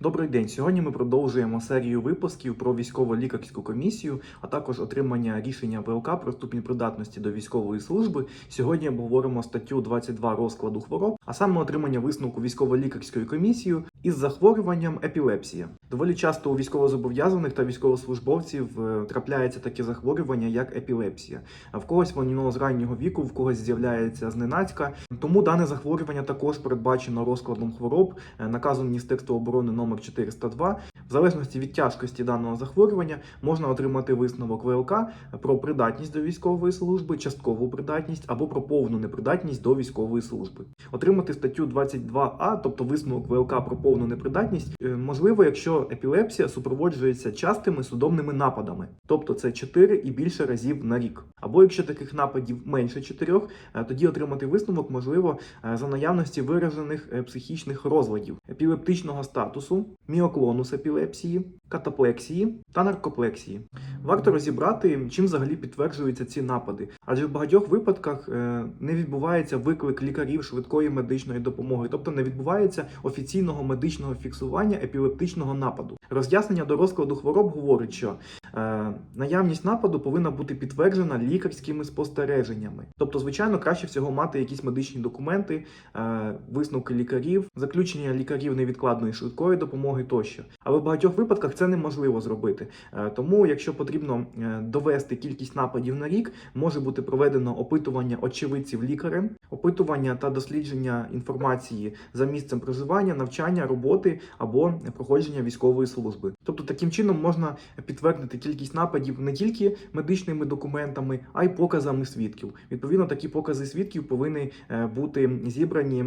Добрий день. Сьогодні ми продовжуємо серію випусків про військово-лікарську комісію, а також отримання рішення ВЛК про ступінь придатності до військової служби. Сьогодні обговоримо статтю 22 розкладу хвороб, а саме отримання висновку військово-лікарською комісією із захворюванням епілепсія. Доволі часто у військовозобов'язаних та військовослужбовців е, трапляється таке захворювання, як епілепсія. А в когось воно з раннього віку, в когось з'являється зненацька. Тому дане захворювання також передбачено розкладом хвороб е, наказом Міністерства оборони номер 402. В залежності від тяжкості даного захворювання можна отримати висновок ВЛК про придатність до військової служби, часткову придатність або про повну непридатність до військової служби. Отримати статтю 22а, тобто висновок ВЛК про повну непридатність, е, можливо, якщо епілепсія супроводжується частими судомними нападами, тобто це 4 і більше разів на рік. Або якщо таких нападів менше 4, е, тоді отримати висновок можливо е, за наявності виражених психічних розладів, епілептичного статусу, міоклонус епілепсії, катаплексії та наркоплексії. Варто розібрати, чим взагалі підтверджуються ці напади, адже в багатьох випадках е, не відбувається виклик лікарів швидкої медичної допомоги, тобто не відбувається офіційного медичного фіксування епілептичного нападу. Роз'яснення до розкладу хвороб говорить, що е, наявність нападу повинна бути підтверджена лікарськими спостереженнями. Тобто, звичайно, краще всього мати якісь медичні документи, е, висновки лікарів, заключення лікарів невідкладної швидкої допомоги тощо. Але в багатьох випадках це неможливо зробити. Е, Тому, якщо потрібно е, довести кількість нападів на рік, може бути проведено опитування очевидців лікарем, опитування та дослідження інформації за місцем проживання, навчання, роботи або проходження військової служби. Тобто таким чином можна підтвердити кількість нападів не тільки медичними документами, а й показами свідків. Відповідно, такі покази свідків повинні е, бути зібрані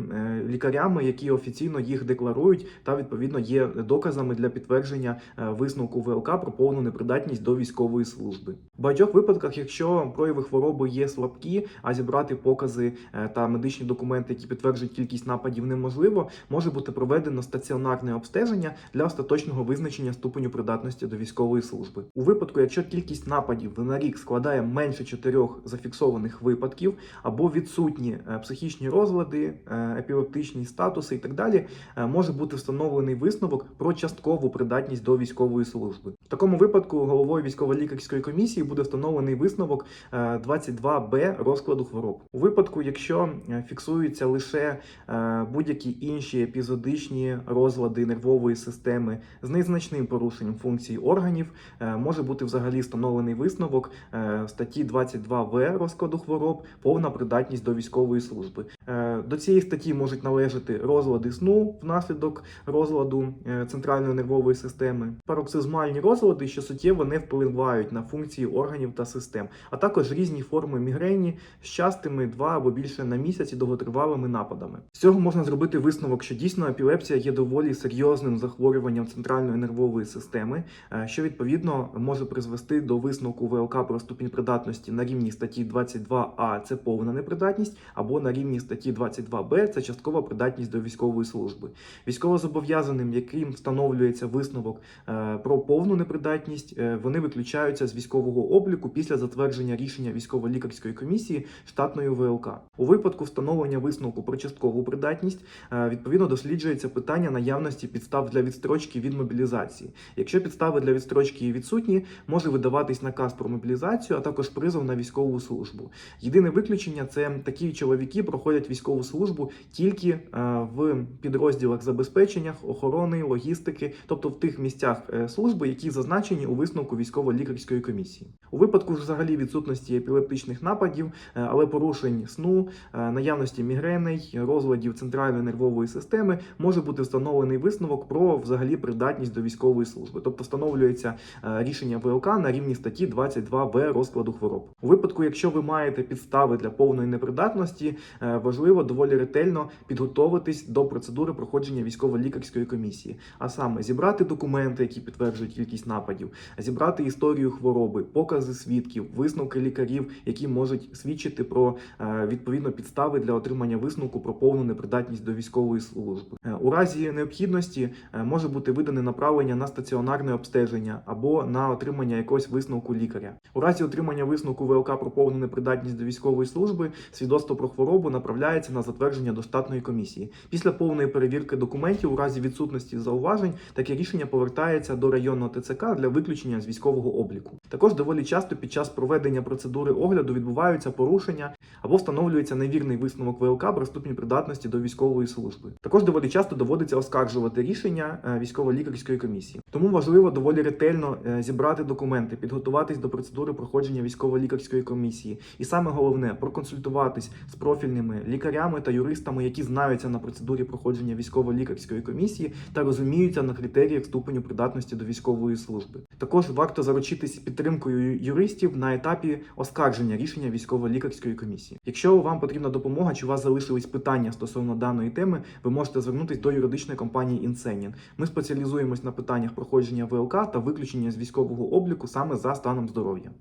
лікарями, які офіційно їх декларують, та відповідно є доказами для підтвердження е, висновку ВЛК про повну непридатність до військової служби. В багатьох випадках, якщо прояви хвороби є слабкі, а зібрати покази е, та медичні документи, які підтверджують кількість нападів, неможливо, може бути проведено стаціонарне обстеження для остаточного визначення ступеню придатності до військової служби. У випадку, якщо кількість нападів на рік складає менше чотирьох зафіксованих випадків, або відсутні е, психічні розлади, епілептичні статуси і так далі, може бути встановлений висновок про часткову придатність до військової служби. В такому випадку головою військово-лікарської комісії буде встановлений висновок е, 22Б розкладу хвороб. У випадку, якщо е, фіксуються лише е, будь-які інші епізодичні розлади нервової системи з незначним порушенням функцій органів, е, може бути взагалі встановлений висновок е, статті 22В розкладу хвороб, повна придатність до військової служби. До цієї статті можуть належати розлади сну внаслідок розладу е, центральної нервової системи, пароксизмальні розлади, що суттєво не впливають на функції органів та систем, а також різні форми мігрені з частими два або більше на місяць і довготривалими нападами. З цього можна зробити висновок, що дійсно епілепсія є доволі серйозним захворюванням центральної нервової системи, е, що відповідно може призвести до висновку ВЛК про ступінь придатності на рівні статті 22А це повна непридатність, або на рівні статті 22Б це часткова придатність до військової служби. Військовозобов'язаним, яким встановлюється висновок е, про повну непридатність, е, вони виключаються з військового обліку після затвердження рішення військово-лікарської комісії штатної ВЛК. У випадку встановлення висновку про часткову придатність е, відповідно досліджується питання наявності підстав для відстрочки від мобілізації. Якщо підстави для відстрочки відсутні, може видаватись наказ про мобілізацію, а також призов на військову службу. Єдине виключення це такі чоловіки проходять військову службу тільки е, в підрозділах забезпечення, охорони, логістики, тобто в тих місцях е, служби, які зазначені у висновку військово-лікарської комісії. У випадку ж взагалі відсутності епілептичних нападів, е, але порушень сну, наявності мігреней, розладів центральної нервової системи може бути встановлений висновок про взагалі придатність до військової служби, тобто встановлюється рішення ВЛК на рівні статті 22В розкладу хвороб. У випадку, якщо ви маєте підстави для повної непридатності, важливо доволі ретельно підготовитись до процедури проходження військово-лікарської комісії, а саме зібрати документи, які підтверджують кількість нападів, зібрати історію хвороби, покази свідків, висновки лікарів, які можуть свідчити про е, відповідно підстави для отримання висновку про повну непридатність до військової служби. Е, У разі необхідності е, може бути видане направлення на стаціонарне обстеження або на отримання якогось висновку лікаря. У разі отримання висновку ВЛК про повну непридатність до військової служби свідоцтво про хворобу направляється на на затвердження до штатної комісії. Після повної перевірки документів у разі відсутності зауважень таке рішення повертається до районного ТЦК для виключення з військового обліку. Також доволі часто під час проведення процедури огляду відбуваються порушення або встановлюється невірний висновок ВЛК про ступінь придатності до військової служби. Також доволі часто доводиться оскаржувати рішення е, військово-лікарської комісії. Тому важливо доволі ретельно е, зібрати документи, підготуватись до процедури проходження військово-лікарської комісії, і саме головне проконсультуватись з профільними лікарями та юристами, які знаються на процедурі проходження військово-лікарської комісії та розуміються на критеріях ступеню придатності до військової служби. Також варто заручитись підтримкою юристів на етапі оскарження рішення військово-лікарської комісії. Якщо вам потрібна допомога чи у вас залишились питання стосовно даної теми, ви можете звернутися до юридичної компанії Інсенін. Ми спеціалізуємось на питаннях проходження ВЛК та виключення з військового обліку саме за станом здоров'я.